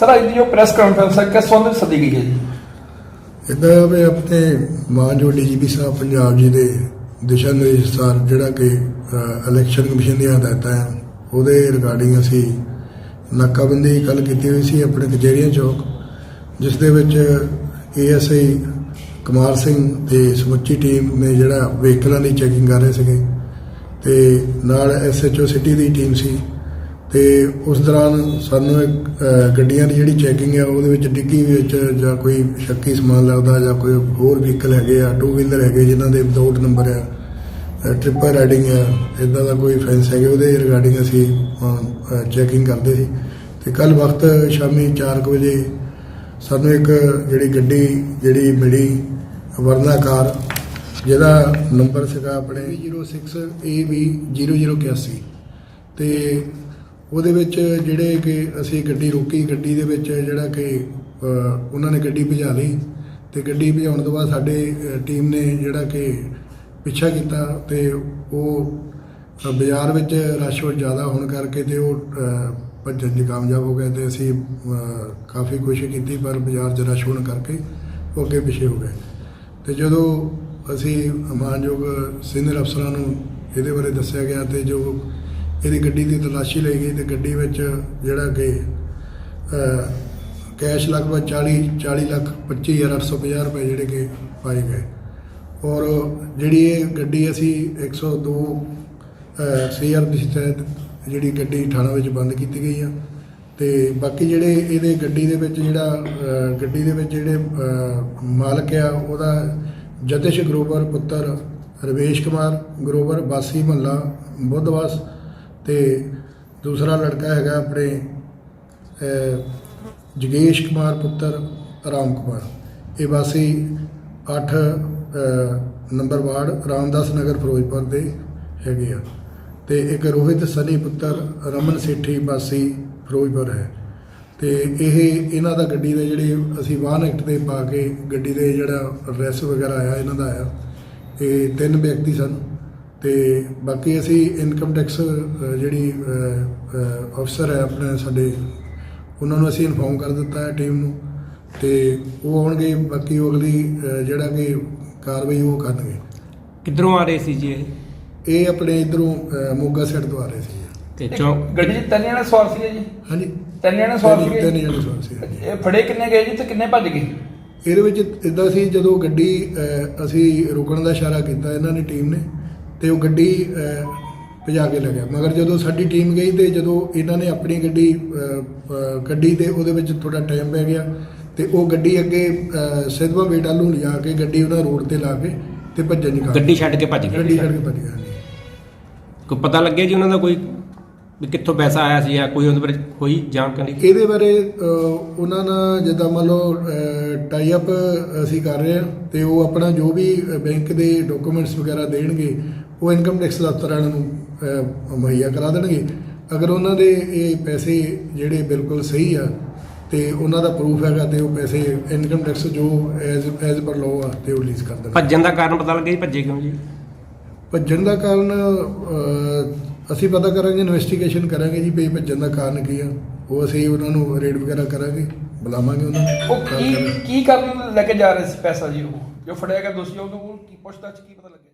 Sir, ਅੱਜ ਦੀ ਜੋ press conference ਹੈ, ਕਿਸ ਸੰਬੰਧ ਵਿੱਚ ਸੱਦੀ ਗਈ ਹੈ ਜੀ? ਇਦਾਂ ਵੀ ਆਪਣੇ ਮਾਨਯੋਗ ਡੀਜੀਪੀ ਸਾਹਿਬ, ਪੰਜਾਬ ਜੀ ਦੇ ਦਿਸ਼ਾ ਨਿਰਦੇਸ਼ ਅਨੁਸਾਰ ਜਿਹੜਾ ਕਿ ਇਲੈਕਸ਼ਨ ਕਮਿਸ਼ਨ ਦੀਆਂ ਹਦਾਇਤਾਂ ਆ, ਉਹਦੇ ਰਿਗਾਰਡਿੰਗ ਅਸੀਂ ਨਾਕਾਬੰਦੀ ਕੱਲ ਕੀਤੀ ਹੋਈ ਸੀ ਆਪਣੇ ਕਚਹਿਰੀਆਂ ਚੌਕ, ਜਿਸ ਦੇ ਵਿੱਚ ਏਐਸਆਈ ਕੁਮਾਰ ਸਿੰਘ ਤੇ ਸਮੁੱਚੀ ਟੀਮ ਨੇ ਜਿਹੜਾ ਵਹੀਕਲਾਂ ਦੀ ਚੈਕਿੰਗ ਕਰ ਰਹੇ ਸੀਗੇ, ਤੇ ਨਾਲ ਐਸਐਚਓ ਸਿਟੀ ਦੀ ਟੀਮ ਸੀ ਤੇ ਉਸ ਦੌਰਾਨ ਸਾਨੂੰ ਇੱਕ ਗੱਡੀਆਂ ਦੀ ਜਿਹੜੀ ਚੈਕਿੰਗ ਹੈ, ਉਹਦੇ ਵਿੱਚ ਡਿੱਗੀ ਵਿੱਚ ਜਾਂ ਕੋਈ ਸ਼ੱਕੀ ਸਮਾਨ ਲੱਗਦਾ ਜਾਂ ਕੋਈ ਹੋਰ ਵਹੀਕਲ ਹੈਗੇ ਆ ਟੂ ਵੀਲਰ ਹੈਗੇ ਜਿਨ੍ਹਾਂ ਦੇ ਵਿਦਆਊਟ ਨੰਬਰ ਆ ਟ੍ਰਿਪਲ ਰਾਈਡਿੰਗ ਆ ਇਦਾਂ ਦਾ ਕੋਈ ਫੈਂਸ ਹੈਗੇ, ਉਹਦੇ ਰਿਗਾਰਡਿੰਗ ਅਸੀਂ ਚੈਕਿੰਗ ਕਰਦੇ ਸੀ। ਤੇ ਕੱਲ ਵਕਤ ਸ਼ਾਮੀ 4 ਕੁ ਵਜੇ ਸਾਨੂੰ ਇੱਕ ਜਿਹੜੀ ਗੱਡੀ ਜਿਹੜੀ ਮਿਲੀ, ਵਰਨਾ ਕਾਰ, ਜਿਹਦਾ ਨੰਬਰ ਸੀਗਾ ਆਪਣੇ 06 AB 0081 ਤੇ ਉਹਦੇ ਵਿੱਚ ਜਿਹੜੇ ਕਿ ਅਸੀਂ ਗੱਡੀ ਰੋਕੀ, ਗੱਡੀ ਦੇ ਵਿੱਚ ਜਿਹੜਾ ਕਿ ਉਹਨਾਂ ਨੇ ਗੱਡੀ ਭਜਾ ਲਈ ਤੇ ਗੱਡੀ ਭਜਾਉਣ ਤੋਂ ਬਾਅਦ ਸਾਡੇ ਟੀਮ ਨੇ ਜਿਹੜਾ ਕਿ ਪਿੱਛਾ ਕੀਤਾ ਤੇ ਉਹ ਬਾਜ਼ਾਰ ਵਿੱਚ ਰਸ਼ ਬਹੁਤ ਜ਼ਿਆਦਾ ਹੋਣ ਕਰਕੇ ਤੇ ਉਹ ਭੱਜਣ 'ਚ ਕਾਮਯਾਬ ਹੋ ਗਏ ਤੇ ਅਸੀਂ ਕਾਫੀ ਕੋਸ਼ਿਸ਼ ਕੀਤੀ ਪਰ ਬਾਜ਼ਾਰ 'ਚ ਰਸ਼ ਹੋਣ ਕਰਕੇ ਉਹ ਅੱਗੇ ਪਿੱਛੇ ਹੋ ਗਏ। ਤੇ ਜਦੋਂ ਅਸੀਂ ਮਾਨਯੋਗ ਸੀਨੀਅਰ ਅਫਸਰਾਂ ਨੂੰ ਇਹਦੇ ਬਾਰੇ ਦੱਸਿਆ ਗਿਆ ਤੇ ਜੋ ਇਹਦੀ ਗੱਡੀ ਦੀ ਤਲਾਸ਼ੀ ਲਈ ਗਈ ਤੇ ਗੱਡੀ ਵਿੱਚ ਜਿਹੜਾ ਕਿ ਕੈਸ਼ ਲਗਭਗ 40 40 ਲੱਖ 25850 ਰੁਪਏ ਜਿਹੜੇ ਕਿ ਪਾਏ ਗਏ। ਔਰ ਜਿਹੜੀ ਇਹ ਗੱਡੀ ਅਸੀਂ 102 ਸੀਆਰ ਦੀ ਤਹਿਤ ਜਿਹੜੀ ਗੱਡੀ ਥਾਣਾ ਵਿੱਚ ਬੰਦ ਕੀਤੀ ਗਈ ਆ। ਤੇ ਬਾਕੀ ਜਿਹੜੇ ਇਹਦੇ ਗੱਡੀ ਦੇ ਵਿੱਚ ਜਿਹੜਾ ਗੱਡੀ ਦੇ ਵਿੱਚ ਜਿਹੜੇ ਮਾਲਕ ਆ, ਉਹਦਾ ਜਤਿਸ਼ ਗਰੋਵਰ ਪੁੱਤਰ ਰਵੇਸ਼ ਕੁਮਾਰ, ਗਰੋਵਰ ਬਾਸੀ ਮਹੱਲਾ ਬੁੱਧਵਾਸ ਤੇ ਦੂਸਰਾ ਲੜਕਾ ਹੈਗਾ ਆਪਣੇ ਅ, ਜਗੇਸ਼ ਕੁਮਾਰ ਪੁੱਤਰ ਰਾਮ ਕੁਮਾਰ। ਇਹ ਵਾਸੀ 8 ਨੰਬਰ ਵਾਰਡ ਰਾਮਦਾਸ ਨਗਰ ਫਿਰੋਜ਼ਪੁਰ ਦੇ ਹੈਗੇ ਆ। ਤੇ ਇੱਕ ਰੋਹਿਤ ਸਨੀ ਪੁੱਤਰ ਰਮਨ ਸੇਠੀ ਵਾਸੀ ਫਿਰੋਜ਼ਪੁਰ ਹੈ। ਤੇ ਇਹ ਇਹਨਾਂ ਦਾ ਗੱਡੀ ਦੇ ਜਿਹੜੇ ਅਸੀਂ ਵਾਹਨ ਐਕਟ ਦੇ ਪਾ ਕੇ ਗੱਡੀ ਦੇ ਜਿਹੜਾ ਐਡਰੈਸ ਵਗੈਰਾ ਆਇਆ ਇਹਨਾਂ ਦਾ ਆਇਆ। ਇਹ ਤਿੰਨ ਵਿਅਕਤੀ ਸਨ। ਤੇ ਬਾਕੀ ਅਸੀਂ ਇਨਕਮ ਟੈਕਸ ਜਿਹੜੀ ਅਫਸਰ ਹੈ ਆਪਣੇ ਸਾਡੇ ਉਹਨਾਂ ਨੂੰ ਅਸੀਂ ਇਨਫੋਰਮ ਕਰ ਦਿੱਤਾ ਹੈ ਟੀਮ ਨੂੰ ਤੇ ਉਹ ਆਉਣਗੇ ਬਾਕੀ ਉਹ ਅਗਲੀ ਜਿਹੜਾ ਕਿ ਕਾਰਵਾਈ ਉਹ ਕਰਨਗੇ। ਕਿੱਧਰੋਂ ਆ ਰਹੇ ਸੀ ਜੀ ਇਹ? ਇਹ ਆਪਣੇ ਇਧਰੋਂ ਮੋਗਾ ਸਾਈਡ ਤੋਂ ਆ ਰਹੇ ਸੀ ਤੇ ਚੌਂਕ ਗੱਡੀ 'ਚ ਤਿੰਨ ਜਣੇ ਸਵਾਰ ਸੀਗੇ ਜੀ। ਹਾਂਜੀ। ਤਿੰਨ ਜਣੇ ਸਵਾਰ ਸੀਗੇ ਤਿੰਨ ਜਣੇ ਸਵਾਰ ਸੀ। ਇਹ ਫੜੇ ਕਿੰਨੇ ਗਏ ਜੀ ਤੇ ਕਿੰਨੇ ਭੱਜ ਗਏ? ਇਹਦੇ ਵਿੱਚ ਇਦਾਂ ਸੀ ਜਦੋਂ ਗੱਡੀ ਅਸੀਂ ਰੁਕਣ ਦਾ ਇਸ਼ਾਰਾ ਕੀਤਾ ਇਹਨਾਂ ਨੇ ਟੀਮ ਨੇ ਤੇ ਉਹ ਗੱਡੀ ਭਜਾ ਕੇ ਲੱਗਿਆ ਮਗਰ ਜਦੋਂ ਸਾਡੀ ਟੀਮ ਗਈ ਤੇ ਜਦੋਂ ਇਹਨਾਂ ਨੇ ਆਪਣੀ ਗੱਡੀ ਗੱਡੀ ਤੇ ਉਹਦੇ ਵਿੱਚ ਥੋੜਾ ਟਾਈਮ ਪੈ ਗਿਆ ਤੇ ਉਹ ਗੱਡੀ ਅੱਗੇ ਸਿੱਧਵਾਂ ਬੇਟਾ ਨੂੰ ਲਿਜਾ ਕੇ ਗੱਡੀ ਉਹਨਾਂ ਰੋਡ ਤੇ ਲਾ ਕੇ ਤੇ ਭੱਜਣ ਨਿਕਲ ਗੱਡੀ ਛੱਡ ਕੇ ਭੱਜ ਗਏ। ਗੱਡੀ ਛੱਡ ਕੇ ਭੱਜ ਗਿਆ ਹਾਂਜੀ। ਕੋਈ ਪਤਾ ਲੱਗਿਆ ਜੀ ਉਹਨਾਂ ਦਾ ਕੋਈ ਵੀ ਕਿੱਥੋਂ ਪੈਸਾ ਆਇਆ ਸੀ ਜਾਂ ਕੋਈ ਉਹਦੇ ਬਾਰੇ ਕੋਈ ਜਾਣਕਾਰੀ? ਇਹਦੇ ਬਾਰੇ ਉਹਨਾਂ ਨਾਲ ਜਿੱਦਾਂ ਮੰਨ ਲਓ ਟਾਈ ਅਪ ਅਸੀਂ ਕਰ ਰਹੇ ਹਾਂ ਤੇ ਉਹ ਆਪਣਾ ਜੋ ਵੀ ਬੈਂਕ ਦੇ ਡਾਕੂਮੈਂਟਸ ਵਗੈਰਾ ਦੇਣਗੇ ਉਹ ਇਨਕਮ ਟੈਕਸ ਦਫ਼ਤਰ ਵਾਲਿਆਂ ਨੂੰ ਮੁਹੱਈਆ ਕਰਾ ਦੇਣਗੇ। ਅਗਰ ਉਹਨਾਂ ਦੇ ਇਹ ਪੈਸੇ ਜਿਹੜੇ ਬਿਲਕੁਲ ਸਹੀ ਆ ਤੇ ਉਹਨਾਂ ਦਾ ਪ੍ਰੂਫ ਹੈਗਾ ਤੇ ਉਹ ਪੈਸੇ ਇਨਕਮ ਟੈਕਸ ਜੋ ਐਜ਼ ਐਜ਼ ਪਰ ਲਾਅ ਆ ਤੇ ਉਹ ਰਿਲੀਜ਼ ਕਰ ਦੇਣਗੇ। ਭੱਜਣ ਦਾ ਕਾਰਨ ਪਤਾ ਲੱਗਿਆ ਜੀ ਭੱਜੇ ਕਿਉਂ ਜੀ? ਭੱਜਣ ਦਾ ਕਾਰਨ ਅਸੀਂ ਪਤਾ ਕਰਾਂਗੇ ਇਨਵੈਸਟੀਗੇਸ਼ਨ ਕਰਾਂਗੇ ਜੀ ਵੀ ਭੱਜਣ ਦਾ ਕਾਰਨ ਕੀ ਆ। ਉਹ ਅਸੀਂ ਉਹਨਾਂ ਨੂੰ ਰੇਡ ਵਗੈਰਾ ਕਰਾਂਗੇ ਬੁਲਾਵਾਂਗੇ ਉਹਨਾਂ ਨੂੰ। ਉਹ ਕੀ ਕੀ ਕਰਨ ਲੈ ਕੇ ਜਾ ਰਹੇ ਸੀ ਪੈਸਾ ਜੀ ਉਹ? ਜੋ ਫੜਿਆ ਗਿਆ ਦੋਸ਼ੀ ਉਹਨੂੰ ਕੀ ਪੁੱਛਦਾ ਕੀ ਪਤਾ ਲੱਗਿਆ?